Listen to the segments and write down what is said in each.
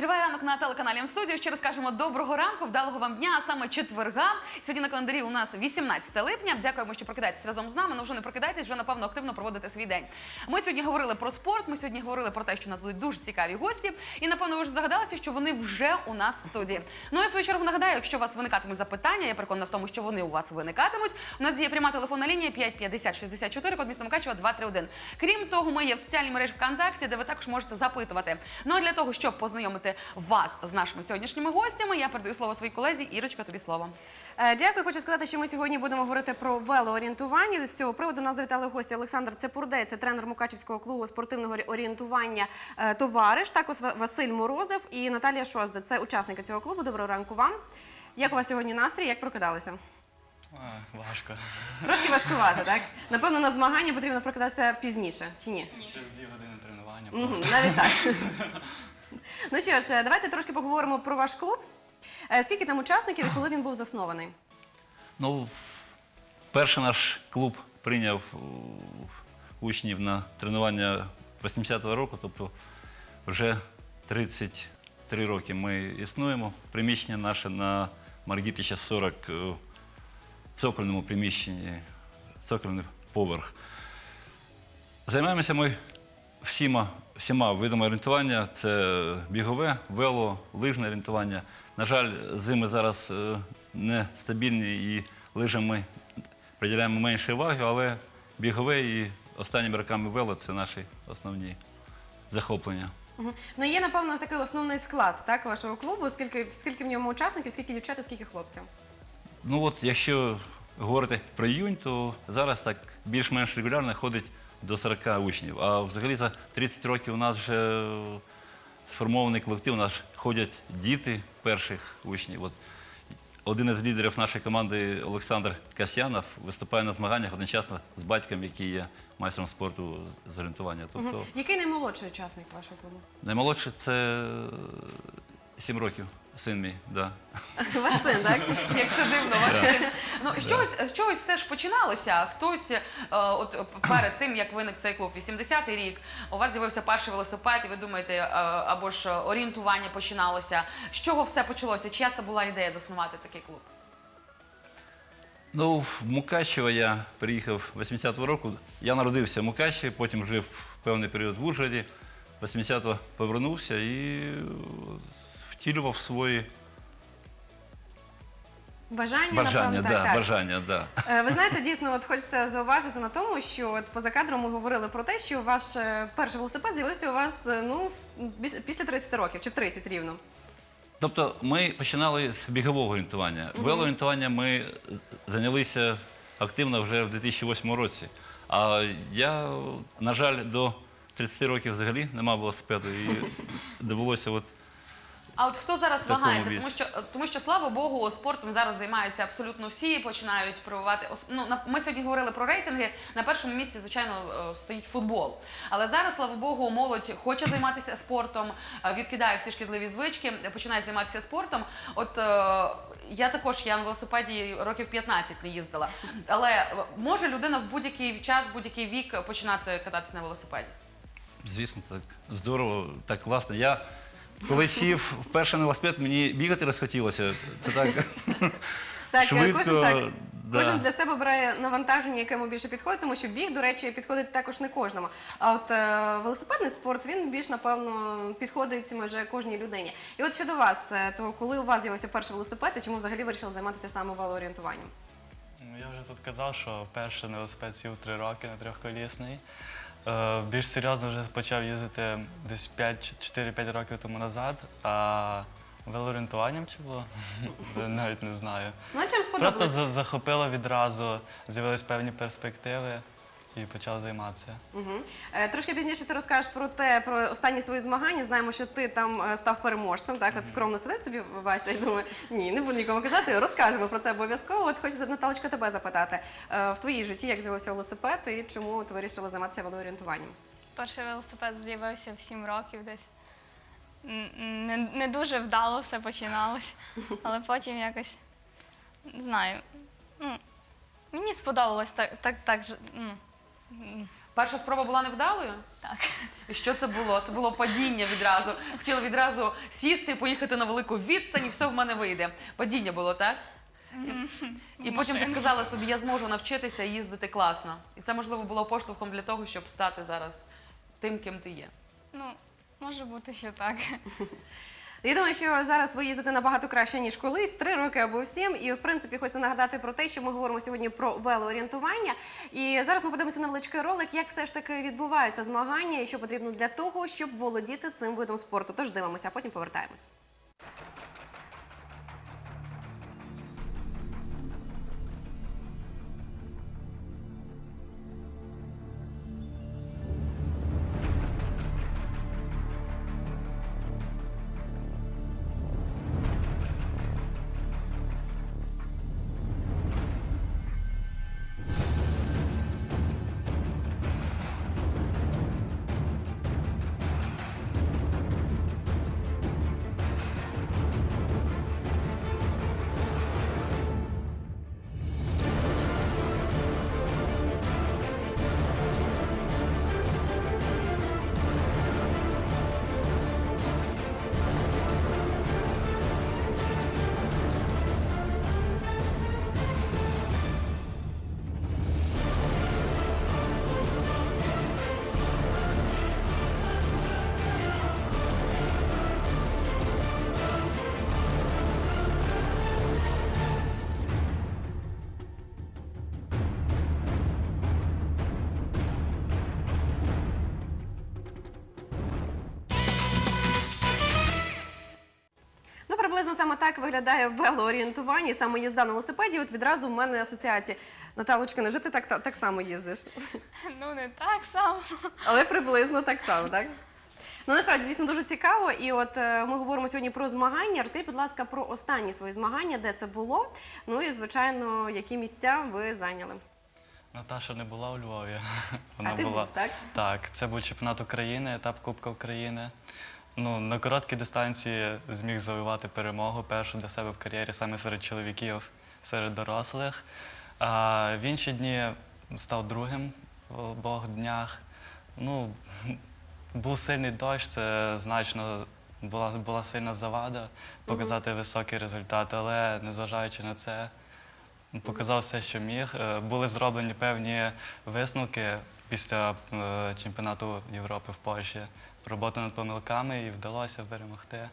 Триває ранок на телеканалі М-студіо. Ще раз кажемо доброго ранку, вдалого вам дня, а саме четверга. Сьогодні на календарі у нас 18 липня. Дякуємо, що прокидаєтесь разом з нами. Ну вже не прокидайтесь, вже напевно активно проводите свій день. Ми сьогодні говорили про спорт. Ми сьогодні говорили про те, що у нас будуть дуже цікаві гості. І напевно ви вже здогадалися, що вони вже у нас в студії. Ну в свою чергу нагадаю, якщо у вас виникатимуть запитання, я переконана в тому, що вони у вас виникатимуть. У нас є пряма телефонна лінія 550 64, код міста Мукачева 231. Крім того, ми є в соціальній мережі ВКонтакті, де ви також можете запитувати. Ну а для того, щоб познайомити вас з нашими сьогоднішніми гостями, я передаю слово своїй колезі. Ірочка, тобі слово. Е, Дякую. Хочу сказати, що ми сьогодні будемо говорити про велоорієнтування. З цього приводу нас завітали гості Олександр Цепурдей, це тренер Мукачівського клубу спортивного орієнтування е, «Товариш», також Василь Морозов і Наталія Шозда. Це учасники цього клубу. Доброго ранку вам. Як у вас сьогодні настрій? Як прокидалися? А, важко. Трошки важкувато, так? Напевно, на змагання потрібно прокидатися пізніше, чи ні? Через дві години тренування. Навіть так. ну що ж, е, давайте трошки поговоримо про ваш клуб. Е, Скільки там учасників і коли він був заснований? Ну, перший наш клуб прийняв у, учнів на тренування 80-го року, тобто вже 33 роки ми існуємо. Приміщення наше на Маргітича 40 е, цокольному приміщенні, цокольний поверх. Займаємося ми всіма, всіма видами орієнтування. Це бігове, вело, лижне орієнтування. На жаль, зими зараз е, нестабільні і лижам ми приділяємо менше уваги, але бігове і останніми роками вело це наші основні захоплення. Ну є напевно такий основний склад так вашого клубу. Скільки скільки в ньому учасників, скільки дівчат, і скільки хлопців? Ну от, якщо говорити про іюнь, то зараз так більш-менш регулярно ходить до 40 учнів. А взагалі за 30 років у нас вже сформований колектив, у нас ходять діти перших учнів. От один із лідерів нашої команди Олександр Касьянов виступає на змаганнях одночасно з батьком, який є майстром спорту з- орієнтування. Тобто. Який наймолодший учасник вашого клубу? наймолодший це 7 років, син мій. Да. Ваш син, так? Як це дивно, ваш син. Ну з чогось з чогось все ж починалося. Хтось е, от перед тим як виник цей клуб, 80-й рік, у вас з'явився перший велосипед, і ви думаєте, е, або ж орієнтування починалося. З чого все почалося? Чия це була ідея заснувати такий клуб? Ну, в Мукачево я приїхав 80-го року. Я народився в Мукачеві, потім жив певний період в Ужгороді. 80-го повернувся і втілював свої Бажання, бажання. напевно, Да, так, так. бажання да. Е, Ви знаєте, дійсно, от хочеться зауважити на тому, що от поза кадром ми говорили про те, що ваш е, перший велосипед з'явився у вас е, ну в- біс- після 30 років чи в 30 рівно. Тобто ми починали з бігового орієнтування. Велоорієнтування ми зайнялися активно вже в 2008 році. А я, на жаль, до 30 років взагалі не мав велосипеду і довелося от А от хто зараз такому вагається? Тому що тому що слава Богу, спортом зараз займаються абсолютно всі, починають прививати. Ну ми сьогодні говорили про рейтинги. На першому місці, звичайно, е, стоїть футбол. Але зараз, слава Богу, молодь хоче займатися спортом, е, відкидає всі шкідливі звички, е, починає займатися спортом. От е, я також я на велосипеді років 15 не їздила. Але е, може людина в будь-який час, будь-який вік починати кататися на велосипеді. Звісно, так здорово, так класно. Я коли сів вперше на велосипед, мені бігати розхотілося. Це так Так, е, швидко. кожен так. да. Кожен для себе бере навантаження, яке йому більше підходить, тому що біг, до речі, підходить також не кожному. А от е, велосипедний спорт він більш напевно підходить майже кожній людині. І от щодо вас, е, то коли у вас з'явився перший велосипед, і чому взагалі вирішили займатися саме велоорієнтуванням? Ну, я вже тут казав, що перший на велосипед сів три роки на трьохколісний. Е, більш серйозно вже почав їздити десь 5 4-5 років тому назад. А велоорієнтуванням чи було? Навіть не знаю. Ну а чим сподобалось? Просто за- захопило відразу, з'явились певні перспективи і почав займатися. Угу. Е, трошки пізніше ти розкажеш про те, про останні свої змагання. Знаємо, що ти там е, став переможцем. Так, от скромно сидить собі Вася і думає, ні, не буду нікому казати. Розкажемо про це обов'язково. От хочеться Наталочка тебе запитати е, в твоїй житті, як з'явився велосипед і чому ти вирішила займатися велоорієнтуванням? Перший велосипед з'явився в 7 років десь. Не, не дуже вдало все починалось, але потім якось не знаю. Ну, мені сподобалось так, так, так ж- ну, м, Перша спроба була невдалою. так. І що це було? Це було падіння відразу. Хотіла відразу сісти, поїхати на велику відстань, і все в мене вийде. Падіння було, так? І, потім ти сказала собі, я зможу навчитися їздити класно. І це можливо було поштовхом для того, щоб стати зараз тим, ким ти є. Ну, може бути, що так. Я думаю, що зараз ви їздите набагато краще, ніж колись, три роки або сім. І в принципі хочу нагадати про те, що ми говоримо сьогодні про велоорієнтування. І зараз ми подивимося на величкий ролик, як все ж таки відбуваються змагання і що потрібно для того, щоб володіти цим видом спорту. Тож дивимося, а потім повертаємось. Так виглядає велоорієнтування, і саме їзда на велосипеді. От відразу в мене асоціації. Наталочка, невже ти так, так, так само їздиш? Ну, не так само. Але приблизно так само, так? Ну, насправді, дійсно дуже цікаво. І от е, ми говоримо сьогодні про змагання. Розкажіть, будь ласка, про останні свої змагання, де це було. Ну і, звичайно, які місця ви зайняли. Наташа не була у Львові. Вона А ти була був, так? Так, це був чемпіонат України, етап Кубка України. Ну, на короткій дистанції зміг завоювати перемогу першу для себе в кар'єрі саме серед чоловіків, серед дорослих. А в інші дні став другим в обох днях. Ну, був сильний дощ, це значно була, була сильна завада показати високий результат, але незважаючи на це, показав все, що міг. Е, Були зроблені певні висновки після е, чемпіонату Європи в Польщі. Робота над помилками і вдалося перемогти.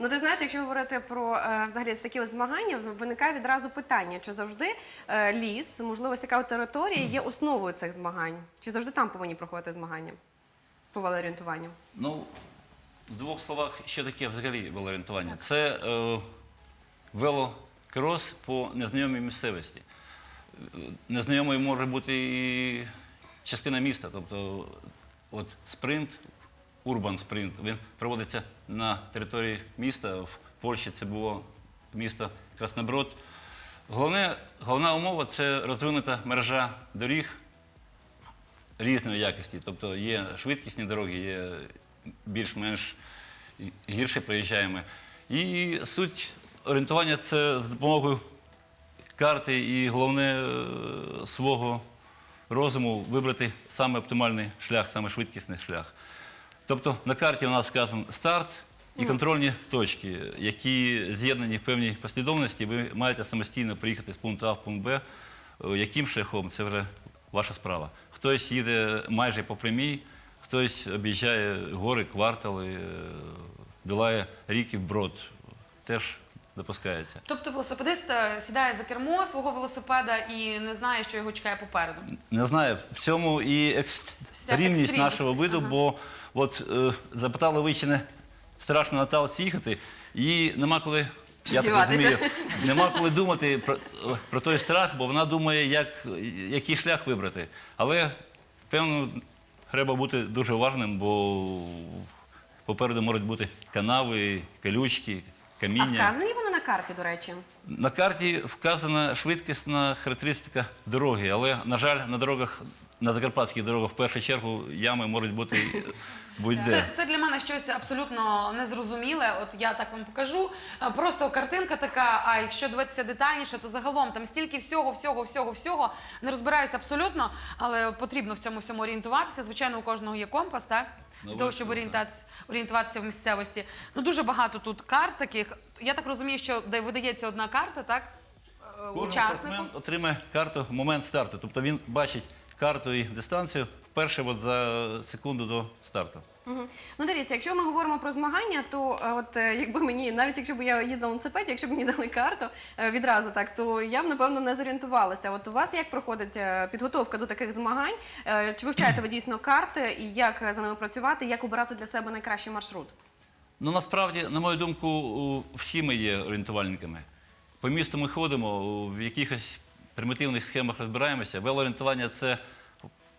Ну, ти знаєш, якщо говорити про е, взагалі такі от змагання, виникає відразу питання, чи завжди е, ліс, можливо, ось така от територія є основою цих змагань? Чи завжди там повинні проходити змагання по велоорієнтуванню? Ну, в двох словах, що таке взагалі велоорієнтування? Це е, велокрос по незнайомій місцевості. Е, Незнайомою може бути і частина міста. Тобто, от спринт, урбан спринт, він проводиться на території міста. В Польщі це було місто Красноброд. Головне, головна умова це розвинута мережа доріг різної якості. Тобто є швидкісні дороги, є більш-менш гірше проїжджаємо. І суть орієнтування це з допомогою карти і головне свого розуму вибрати саме оптимальний шлях, саме швидкісний шлях. Тобто на карті у нас сказано старт і контрольні точки, які з'єднані в певній послідовності. Ви маєте самостійно приїхати з пункту А в пункт Б. Е, Яким шляхом це вже ваша справа. Хтось їде майже по прямій, хтось об'їжджає гори, квартали, е, долає ріки вброд. Теж допускається. Тобто велосипедист сідає за кермо свого велосипеда і не знає, що його чекає попереду. Не знаю, в цьому і екстремність екстрім, нашого виду, ага. бо от е, запитали ви, чи не страшно Наталці їхати, і нема коли. Я так розумію, нема коли думати про, про той страх, бо вона думає, як, який шлях вибрати. Але, певно, треба бути дуже уважним, бо попереду можуть бути канави, колючки, А каміння. на карті, до речі? На карті вказана швидкісна характеристика дороги, але, на жаль, на дорогах, на закарпатських дорогах в першу чергу ями можуть бути будь-де. Це, це для мене щось абсолютно незрозуміле. От я так вам покажу. Е, Просто картинка така. А якщо дивитися детальніше, то загалом там стільки всього, всього, всього, всього. Не розбираюся абсолютно, але потрібно в цьому всьому орієнтуватися. Звичайно, у кожного є компас, так? Для того, щоб орієнтатися, орієнтуватися в місцевості. Ну дуже багато тут карт таких. Я так розумію, що де видається одна карта, так? Е, Кожен Учаснику. спортсмен отримає карту в момент старту. Тобто він бачить карту і дистанцію вперше от за секунду до старту. Ну дивіться, якщо ми говоримо про змагання, то е, от е, якби мені, навіть якщо б я їздила на велосипеді, якщо б мені дали карту е, відразу так, то я б напевно не зорієнтувалася. От у вас як проходить е, підготовка до таких змагань? Е, Чи вивчаєте ви дійсно карти і як е, за ними працювати, як обирати для себе найкращий маршрут? Ну насправді, на мою думку, у- всі ми є орієнтувальниками. По місту ми ходимо, у- в якихось примітивних схемах розбираємося. Велоорієнтування це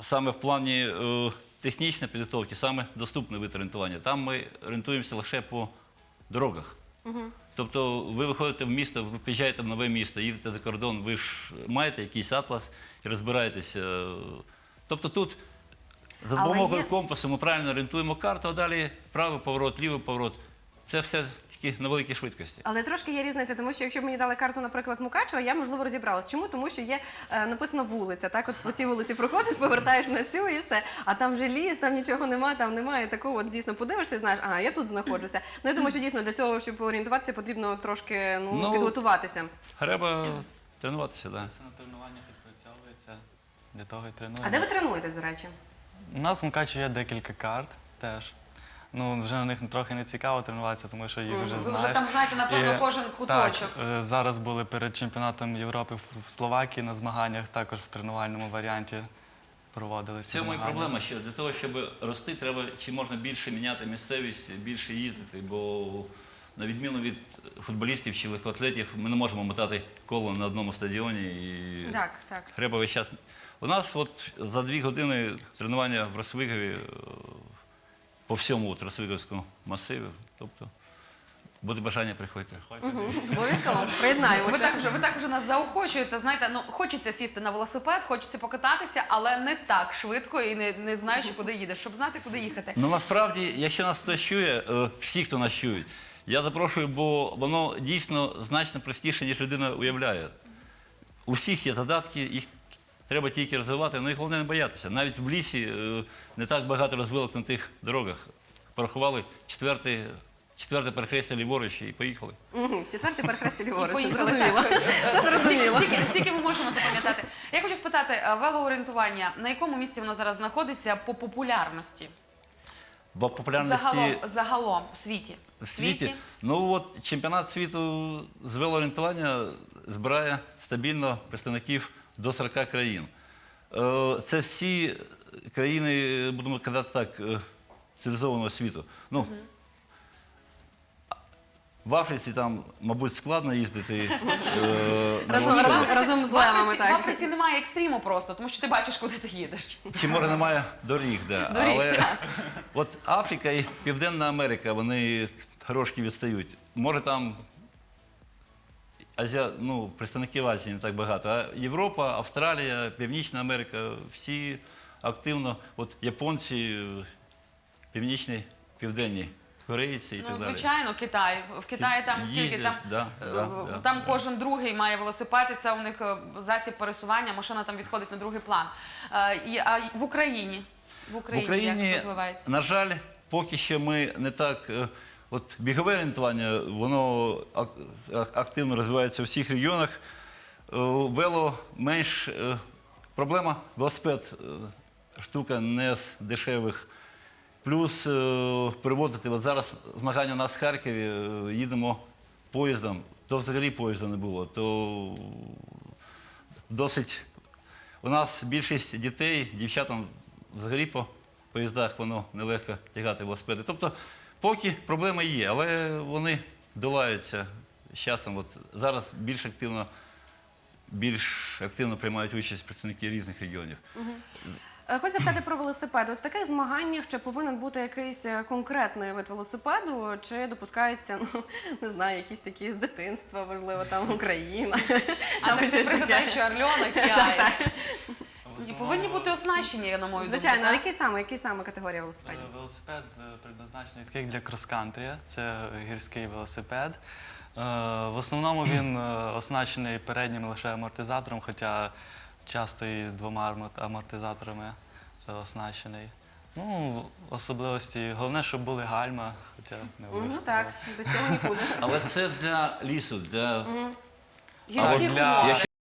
саме в плані е, технічної підготовки, саме доступний вид орієнтування. Там ми орієнтуємося лише по дорогах. Тобто ви виходите в місто, ви приїжджаєте в нове місто, їдете за кордон, ви ж маєте якийсь атлас і розбираєтеся. Тобто тут за допомогою є- компасу ми правильно орієнтуємо карту, а далі правий поворот, лівий поворот. Це все тільки на великій швидкості. Але трошки є різниця, тому що якщо б мені дали карту, наприклад, Мукачева, я можливо розібралась. Чому? Тому що є е, написано вулиця. Так, от по цій вулиці проходиш, повертаєш на цю і все. А там вже ліс, там нічого немає, там немає такого. От дійсно подивишся і знаєш, ага, я тут знаходжуся. Ну я думаю, що дійсно для цього, щоб орієнтуватися, потрібно трошки ну, Ну, підготуватися. Треба тренуватися, так. Все на тренуваннях відпрацьовується. Для того і А де ви тренуєтесь, до речі? У нас в Мукачеві є декілька карт теж. Ну, вже на них трохи не цікаво тренуватися, тому що їх вже Ви знаєш. вже там знаєте, напевно, І, кожен куточок. Так, е, зараз були перед чемпіонатом Європи в- в Словакії на змаганнях, також в тренувальному варіанті проводили В ці цьому і змагання. проблема, що для того, щоб рости, треба чи можна більше міняти місцевість, більше їздити, бо на відміну від футболістів чи легкоатлетів, ми не можемо мотати коло на одному стадіоні. І Так, так. Треба весь час. У нас от за дві години тренування в Росвигові е, по всьому от Росвиговському масиві. Тобто буде бажання приходьте. Обов'язково Ви приєднаємося. так вже ви так вже нас заохочуєте. Знаєте, ну хочеться сісти на велосипед, хочеться покататися, але не так швидко і не, не знаючи, куди їдеш, щоб знати, куди їхати. Ну насправді, якщо нас хтось чує, е, всі, хто нас чують, я запрошую, бо воно дійсно значно простіше, ніж людина уявляє. У всіх є додатки, їх треба тільки розвивати, ну і головне не боятися. Навіть в лісі е, не так багато розвилок на тих дорогах. Порахували четверте, четверте перехрестя ліворуч і поїхали. Мгм. Четвертий перехресті ліворуч. Зрозуміло. Зрозуміло. Стільки, стільки ми можемо запам'ятати. Я хочу спитати, е, велоорієнтування, на якому місці воно зараз знаходиться по популярності? Бо популярності Загалом, загалом в світі. в світі. Ну от чемпіонат світу з велоорієнтування збирає стабільно представників до 40 країн. Е, Це всі країни, будемо казати так, е, цивілізованого світу. Ну, в Африці там, мабуть, складно їздити. е, на Разом, разом, разом з левами, Африці, в. Африці немає екстриму просто, тому що ти бачиш, куди ти їдеш. Чи може немає доріг, да. Доріг, але так. от Африка і Південна Америка, вони трошки відстають. Може там Азія, ну, представників Азії не так багато, а Європа, Австралія, Північна Америка, всі активно, от японці, північні, південні, корейці і Ну, так далі. звичайно, Китай. В Китаї там скільки Їздять, там, да, е, да, да, там да. кожен другий має велосипед, і це у них е, засіб пересування, машина там відходить на другий план. Е, і, а в Україні? В В Україні, Україні, як розвивається? на жаль, поки що ми не так. От бігове орієнтування, воно ак- ак- активно розвивається у всіх регіонах. Е, Вело менш е, проблема. Велосипед е, штука не з дешевих. Плюс переводити, от зараз змагання у нас в Харкові, їдемо поїздом, то взагалі поїзда не було, то досить. У нас більшість дітей, дівчатам взагалі по поїздах воно нелегко тягати велосипеди. Тобто, поки проблеми є, але вони долаються з часом. От зараз більш активно, більш активно приймають участь представники різних регіонів. Е, Хочу запитати про велосипед. От в таких змаганнях чи повинен бути якийсь е, конкретний вид велосипеду, чи допускаються, ну не знаю, якісь такі з дитинства, можливо, там Україна. А там так ти щось таке. пригадай, що Арльона Кіаєс. І повинні бути оснащені, я на мою думку. Звичайно, а так? які саме, які саме категорії велосипедів? Е, Велосипед е, предназначений такий для крос-кантрі, це гірський велосипед. Е, В основному він е, оснащений переднім лише амортизатором, хоча часто і двома армо- амортизаторами е, оснащений. Ну, особливості, головне, щоб були гальма, хоча не Ну обов'язково. так, без цього нікуди. Але це для лісу, для Гірські для- умови. якщо